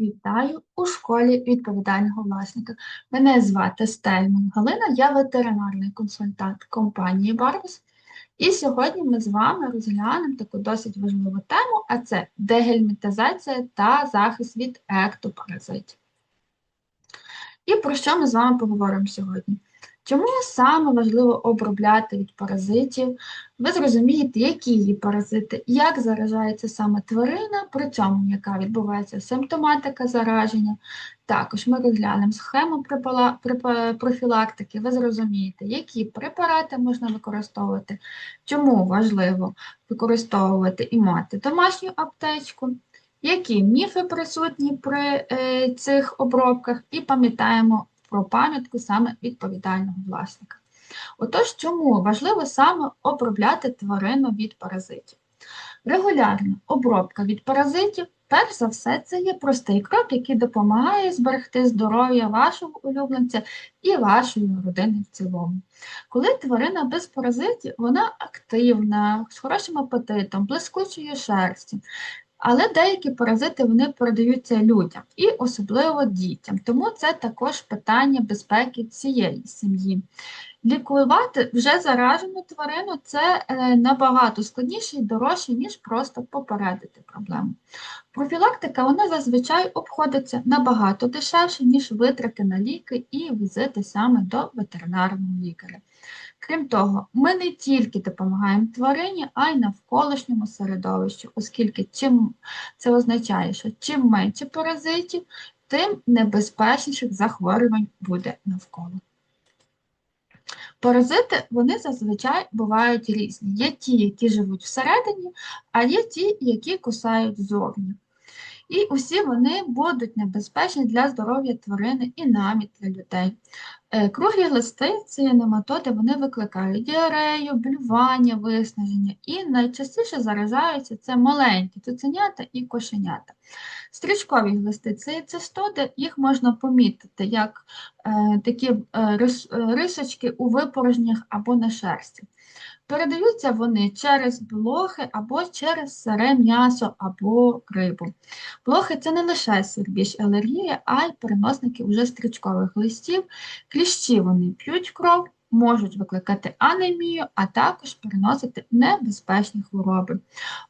Вітаю у школі відповідального власника. Мене звати Стельман Галина, я ветеринарний консультант компанії Барбус. І сьогодні ми з вами розглянемо таку досить важливу тему, а це дегельмітизація та захист від ектопаразитів. І про що ми з вами поговоримо сьогодні? Чому саме важливо обробляти від паразитів? Ви зрозумієте, які її паразити, як заражається саме тварина, при цьому яка відбувається симптоматика зараження. Також ми розглянемо схему профілактики, ви зрозумієте, які препарати можна використовувати, чому важливо використовувати і мати домашню аптечку. Які міфи присутні при е, цих обробках, і пам'ятаємо про пам'ятку саме відповідального власника. Отож, чому важливо саме обробляти тварину від паразитів? Регулярна обробка від паразитів, перш за все, це є простий крок, який допомагає зберегти здоров'я вашого улюбленця і вашої родини в цілому. Коли тварина без паразитів, вона активна, з хорошим апетитом, блискучою шерстю, але деякі паразити вони передаються людям і особливо дітям, тому це також питання безпеки цієї сім'ї. Лікувати вже заражену тварину це е, набагато складніше і дорожче, ніж просто попередити проблему. Профілактика вона зазвичай обходиться набагато дешевше, ніж витрати на ліки і візити саме до ветеринарного лікаря. Крім того, ми не тільки допомагаємо тварині, а й навколишньому середовищу, оскільки чим це означає, що чим менше паразитів, тим небезпечніших захворювань буде навколо. Паразити вони зазвичай бувають різні. Є ті, які живуть всередині, а є ті, які кусають зовні. І усі вони будуть небезпечні для здоров'я тварини і навіть для людей. Е, круглі листи, ці нематоди, вони викликають діарею, блювання, виснаження і найчастіше заражаються це маленькі цуценята і кошенята. Стрічкові глисти це цистоди, їх можна помітити як е, такі е, рис, е, рисочки у випорожнях або на шерсті. Передаються вони через блохи або через сире м'ясо або рибу. Блохи це не лише сирбіж алергія, а й переносники уже стрічкових листів. Кліщі вони п'ють кров, можуть викликати анемію, а також переносити небезпечні хвороби.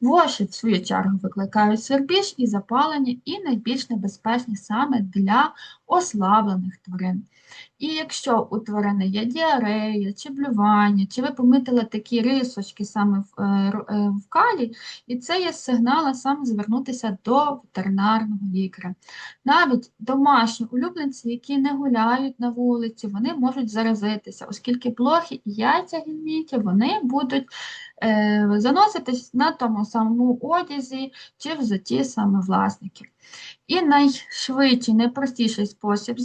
Воші, в свою чергу, викликають свербіж і запалення, і найбільш небезпечні саме для ослаблених тварин. І якщо у тварини є діарея, чи блювання, чи ви помітили такі рисочки саме в, е, е, в калі, і це є сигнал саме звернутися до ветеринарного лікаря. Навіть домашні улюбленці, які не гуляють на вулиці, вони можуть заразитися, оскільки блохи і яйця гельмінтів, вони будуть заноситись на тому самому одязі чи взуті саме власників. І найшвидший, найпростіший спосіб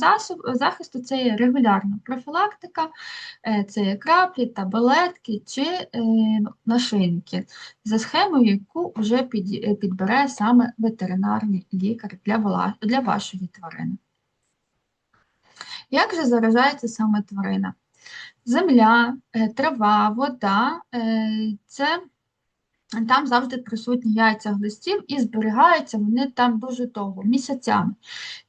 захисту це є регулярна профілактика, е, це краплі, таблетки чи е, нашинки за схемою, яку вже е, підбере саме ветеринарний лікар для вашої тварини. Як же заражається саме тварина? Земля, трава, вода це там завжди присутні яйця глистів і зберігаються вони там дуже довго, місяцями.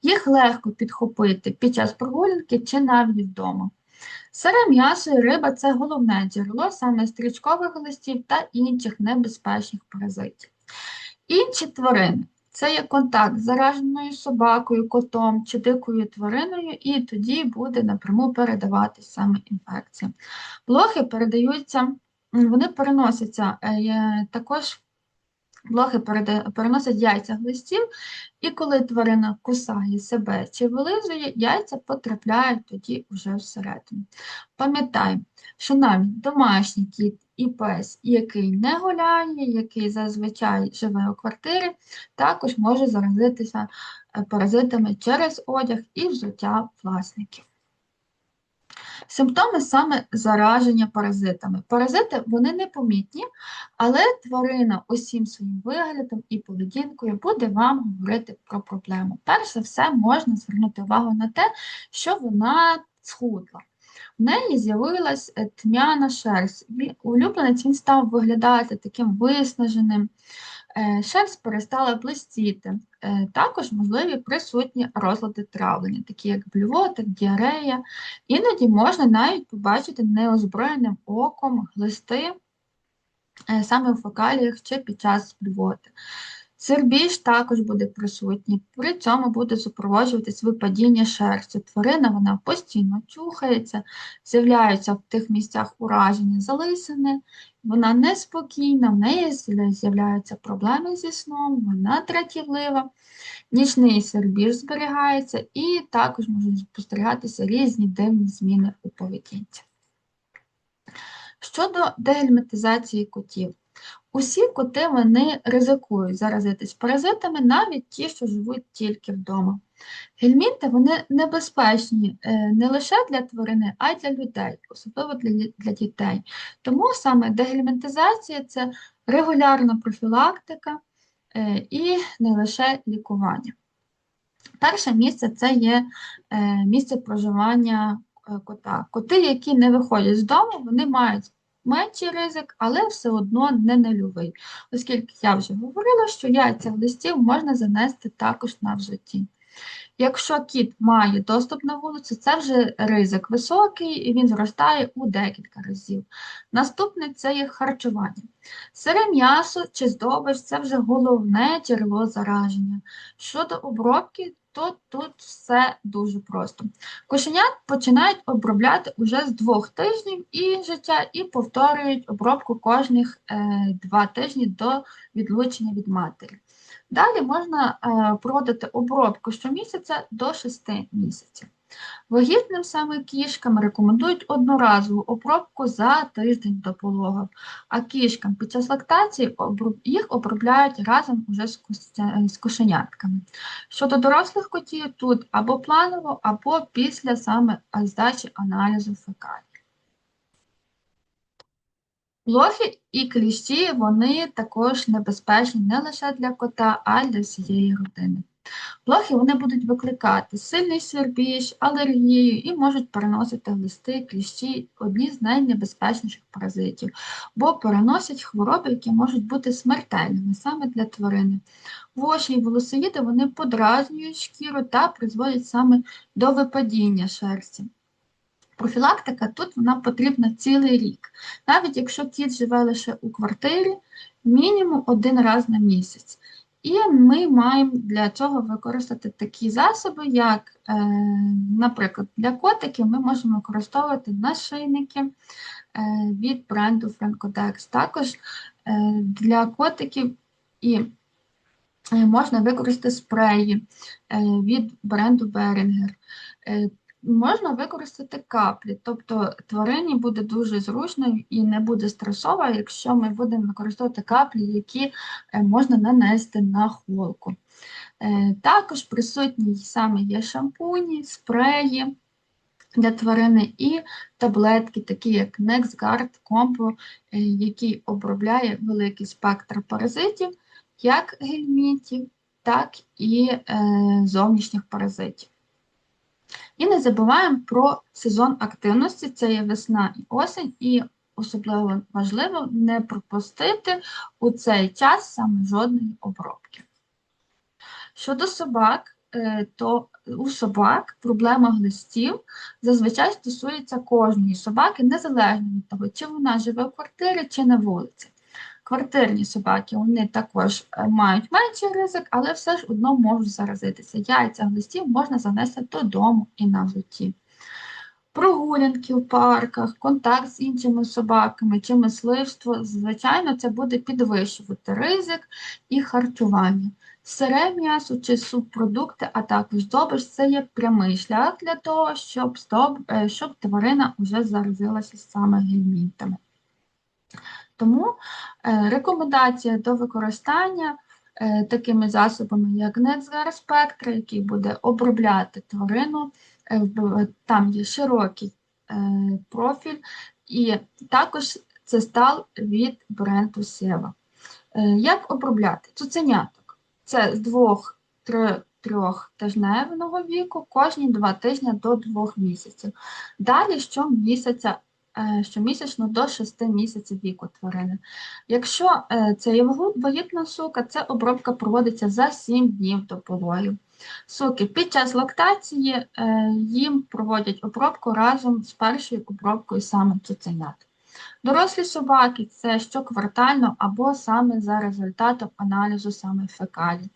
Їх легко підхопити під час прогулянки чи навіть вдома. Сире м'ясо і риба це головне джерело саме стрічкових листів та інших небезпечних паразитів. Інші тварини це є контакт з зараженою собакою, котом чи дикою твариною, і тоді буде напряму передаватися саме інфекція. Блохи передаються вони переносяться е, також. Блохи переносять яйця глистів, і коли тварина кусає себе чи вилизує, яйця потрапляють тоді вже всередину. Пам'ятаємо, що навіть домашній кіт і пес, який не гуляє, який зазвичай живе у квартирі, також може заразитися е, паразитами через одяг і взуття власників. Симптоми саме зараження паразитами. Паразити вони непомітні, але тварина усім своїм виглядом і поведінкою буде вам говорити про проблему. Перш за все, можна звернути увагу на те, що вона схудла. В неї з'явилась е, тьмяна шерсть. Улюбленець він став виглядати таким виснаженим, шерсть перестала блистіти. Е, також можливі присутні розлади травлення, такі як блювота, діарея. Іноді можна навіть побачити неозброєним оком глисти е, саме в фекаліях чи під час блювоти. Сирбіж також буде присутній, при цьому буде супроводжуватись випадіння шерсті. Тварина вона постійно чухається, з'являються в тих місцях ураження залисини, вона неспокійна, в неї з'являються проблеми зі сном, вона тратівлива, нічний сирбіж зберігається і також можуть спостерігатися різні дивні зміни у поведінці. Щодо дегельматизації котів, Усі коти вони ризикують заразитись паразитами, навіть ті, що живуть тільки вдома. Гельмінти вони небезпечні е, не лише для тварини, а й для людей, особливо для, для дітей. Тому саме дегельмінтизація це регулярна профілактика е, і не лише лікування. Перше місце це є е, місце проживання кота. Коти, які не виходять з дому, вони мають менший ризик, але все одно не нульовий, оскільки я вже говорила, що яйця листів можна занести також на взутті. Якщо кіт має доступ на вулицю, це вже ризик високий і він зростає у декілька разів. Наступне це є харчування. Сире м'ясо чи здобич це вже головне джерело зараження. Щодо обробки, то тут все дуже просто. Кошенят починають обробляти уже з двох тижнів і життя, і повторюють обробку кожних е, два тижні до відлучення від матері. Далі можна е, проводити обробку щомісяця до 6 місяців. Вагітним саме кішкам рекомендують одноразову обробку за тиждень до пологів, а кішкам під час лактації їх обробляють разом уже з кошенятками. Щодо дорослих котів, тут або планово, або після саме здачі аналізу фекалій. Блохи і кліщі вони також небезпечні не лише для кота, а й для всієї родини. Блохи вони будуть викликати сильний свербіж, алергію і можуть переносити глисти, кліщі, одні з найнебезпечніших паразитів, бо переносять хвороби, які можуть бути смертельними саме для тварини. Воші і волосоїди вони подразнюють шкіру та призводять саме до випадіння шерсті. Профілактика тут вона потрібна цілий рік. Навіть якщо кіт живе лише у квартирі, мінімум один раз на місяць. І ми маємо для цього використати такі засоби, як, е, наприклад, для котиків ми можемо використовувати нашийники е, від бренду Francodex. Також е, для котиків і можна використати спреї від бренду Behringer. Можна використати каплі, тобто тварині буде дуже зручно і не буде стресово, якщо ми будемо використовувати каплі, які е, можна нанести на холку. Е, також присутні саме є шампуні, спреї для тварини і таблетки, такі як NextGuard Combo, е, який обробляє великий спектр паразитів, як гельмінтів, так і зовнішніх паразитів. І не забуваємо про сезон активності, це є весна і осінь, і особливо важливо не пропустити у цей час саме жодної обробки. Щодо собак, е, то у собак проблема глистів зазвичай стосується кожної собаки, незалежно від того, чи вона живе в квартирі, чи на вулиці. Квартирні собаки вони також е, мають менший ризик, але все ж одно можуть заразитися. Яйця глистів можна занести додому і на взутті. Прогулянки в парках, контакт з іншими собаками чи мисливство, звичайно, це буде підвищувати ризик і харчування. Сире м'ясо чи субпродукти, а також добрич це є прямий шлях для того, щоб е, щоб тварина вже заразилася саме гельмінтами. Тому е, рекомендація до використання е, такими засобами, як NetZR спектр, який буде обробляти тварину, е, там є широкий профіль, і також це стал від бренду Сєва. Як обробляти? Цуценяток. Це з двох трьох тижневного віку, кожні два тижні до двох місяців. Далі щомісяця щомісячно до 6 місяців віку тварини. Якщо е, це є вагітна сука, це обробка проводиться за 7 днів до пологів. Суки під час лактації е, їм проводять обробку разом з першою обробкою саме цуценят. Дорослі собаки це щоквартально або саме за результатом аналізу саме фекалій.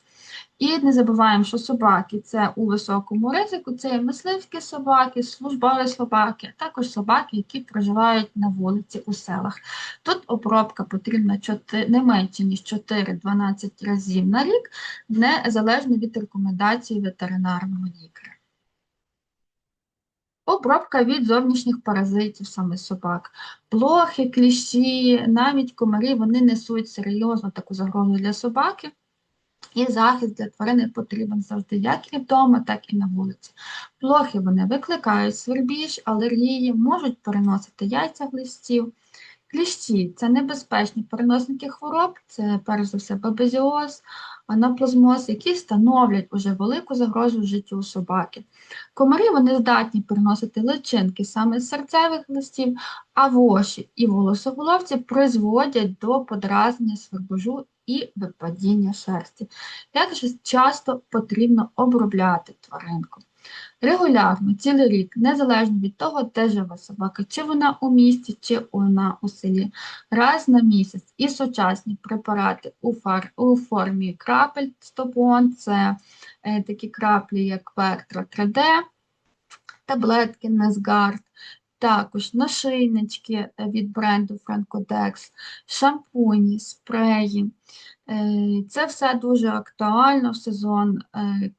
І не забуваємо, що собаки це у високому ризику, це є мисливські собаки, службові собаки, а також собаки, які проживають на вулиці у селах. Тут обробка потрібна не менше, ніж 4-12 разів на рік, незалежно від рекомендацій ветеринарного лікаря. Обробка від зовнішніх паразитів, саме собак, блохи, кліщі, навіть комарі, вони несуть серйозну таку загрозу для собаки. І захист для тварини потрібен завжди, як і вдома, так і на вулиці. Плохи вони викликають свербіж, алергії, можуть переносити яйця глистів. Кліщі це небезпечні переносники хвороб, це перш за все бабезіоз, анаплазмоз, які становлять уже велику загрозу життю собаки. Комарі вони здатні переносити личинки саме з серцевих листів, а воші і волосоголовці призводять до подразнення свербежу і випадіння шерсті. Як часто потрібно обробляти тваринку? Регулярно, цілий рік, незалежно від того, де живе собака, чи вона у місті, чи вона у селі. Раз на місяць і сучасні препарати у фар, у формі крапель стопон, це е, такі краплі, як Вектра 3D, таблетки Несгард, також нашийнички від бренду Francodex, шампуні, спреї. Е, це все дуже актуально в сезон е,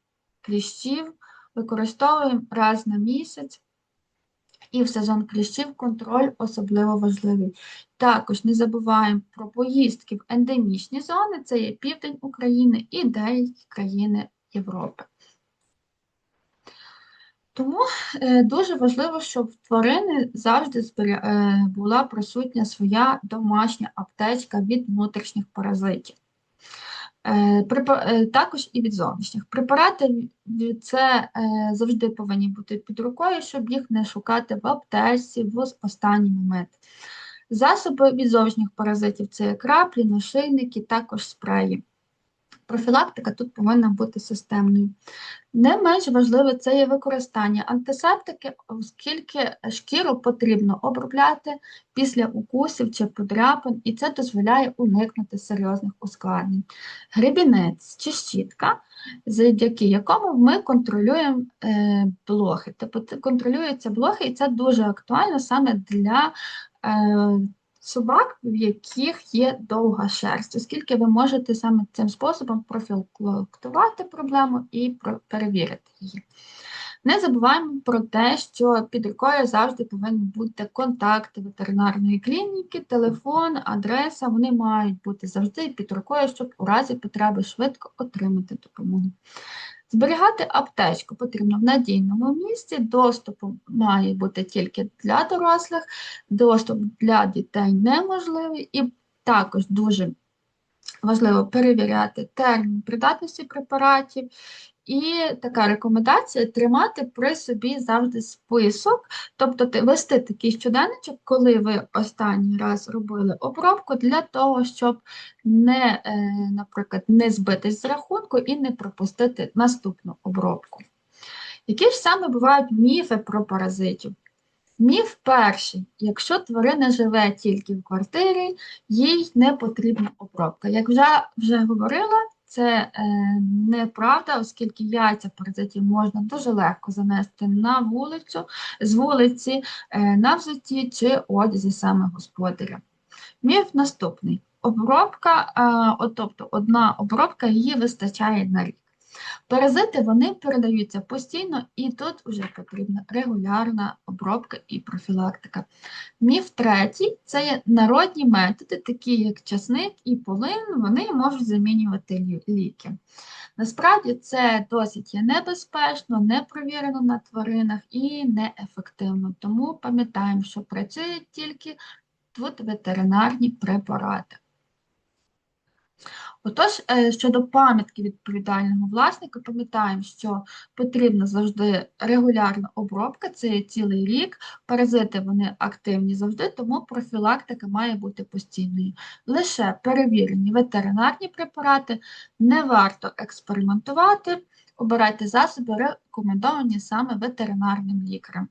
кліщів. Використовуємо раз на місяць. І в сезон кліщів контроль особливо важливий. Також не забуваємо про поїздки в ендемічні зони, це є південь України і деякі країни Європи. Тому е, дуже важливо, щоб в тварини завжди е, була присутня своя домашня аптечка від внутрішніх паразитів. Е, також і від зовнішніх. Препарати це завжди повинні бути під рукою, щоб їх не шукати в аптеці в останній момент. Засоби від зовнішніх паразитів це краплі, нашийники, також спреї. Профілактика тут повинна бути системною. Не менш важливе це є використання антисептики, оскільки шкіру потрібно обробляти після укусів чи подряпин, і це дозволяє уникнути серйозних ускладнень. Грибінець чи щітка, завдяки якому ми контролюємо е, блохи. Тобто контролюються блохи, і це дуже актуально саме для е, собак, в яких є довга шерсть, оскільки ви можете саме цим способом профілактувати проблему і перевірити її. Не забуваємо про те, що під рукою завжди повинні бути контакти ветеринарної клініки, телефон, адреса. Вони мають бути завжди під рукою, щоб у разі потреби швидко отримати допомогу. Зберігати аптечку потрібно в надійному місці, доступ має бути тільки для дорослих, доступ для дітей неможливий, і також дуже важливо перевіряти термін придатності препаратів і така рекомендація тримати при собі завжди список, тобто вести такий щоденничок, коли ви останній раз робили обробку, для того, щоб не, е, наприклад, не збитись з рахунку і не пропустити наступну обробку. Які ж саме бувають міфи про паразитів? Міф перший: якщо тварина живе тільки в квартирі, їй не потрібна обробка. Як вже вже говорила, це е, неправда, оскільки яйця паразитів можна дуже легко занести на вулицю, з вулиці, е, на взутті чи одязі саме господаря. Міф наступний: обробка, е, тобто одна обробка її вистачає на рік. Паразити вони передаються постійно, і тут вже потрібна регулярна обробка і профілактика. Міф третій це є народні методи, такі як часник і полин, вони можуть замінювати ліки. Насправді це досить є небезпечно, непровірено на тваринах і неефективно. Тому пам'ятаємо, що працюють тільки тут ветеринарні препарати. Отож, е, щодо пам'ятки відповідального власника, пам'ятаємо, що потрібна завжди регулярна обробка, це є цілий рік. Паразити вони активні завжди, тому профілактика має бути постійною. Лише перевірені ветеринарні препарати не варто експериментувати, обирайте засоби, рекомендовані саме ветеринарним лікарем.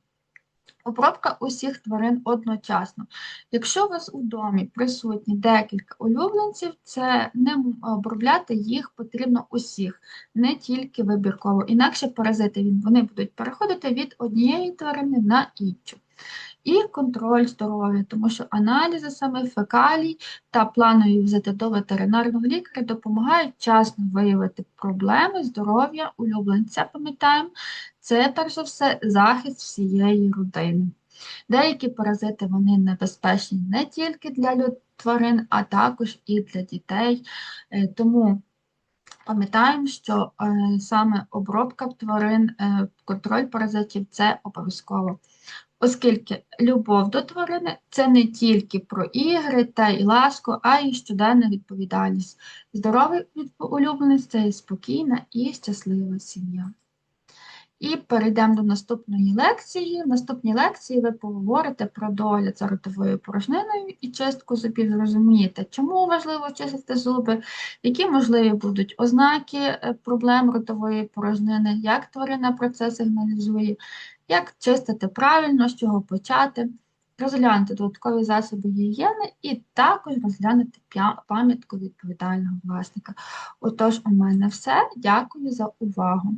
Обробка усіх тварин одночасно. Якщо у вас у домі присутні декілька улюбленців, це не обробляти їх потрібно усіх, не тільки вибірково. Інакше паразити він- вони будуть переходити від однієї тварини на іншу. І контроль здоров'я, тому що аналізи саме фекалій та планові візити до ветеринарного лікаря допомагають вчасно виявити проблеми здоров'я улюбленця. Пам'ятаємо, це перш за все захист всієї родини. Деякі паразити вони небезпечні не тільки для тварин, а також і для дітей. Е, Тому пам'ятаємо, що е, саме обробка тварин, е, контроль паразитів це обов'язково. Оскільки любов до тварини це не тільки про ігри та й ласку, а й щоденна відповідальність. Здоровий улюбленець це і спокійна і щаслива сім'я. І перейдемо до наступної лекції. В наступній лекції ви поговорите про догляд за ротовою порожниною і чистку зубів. Зрозумієте, чому важливо чистити зуби, які можливі будуть ознаки е, проблем ротової порожнини, як тварина про це сигналізує, як чистити правильно, з чого почати, розглянути додаткові засоби гігієни і також розглянути пам'ятку відповідального власника. Отож, у мене все. Дякую за увагу.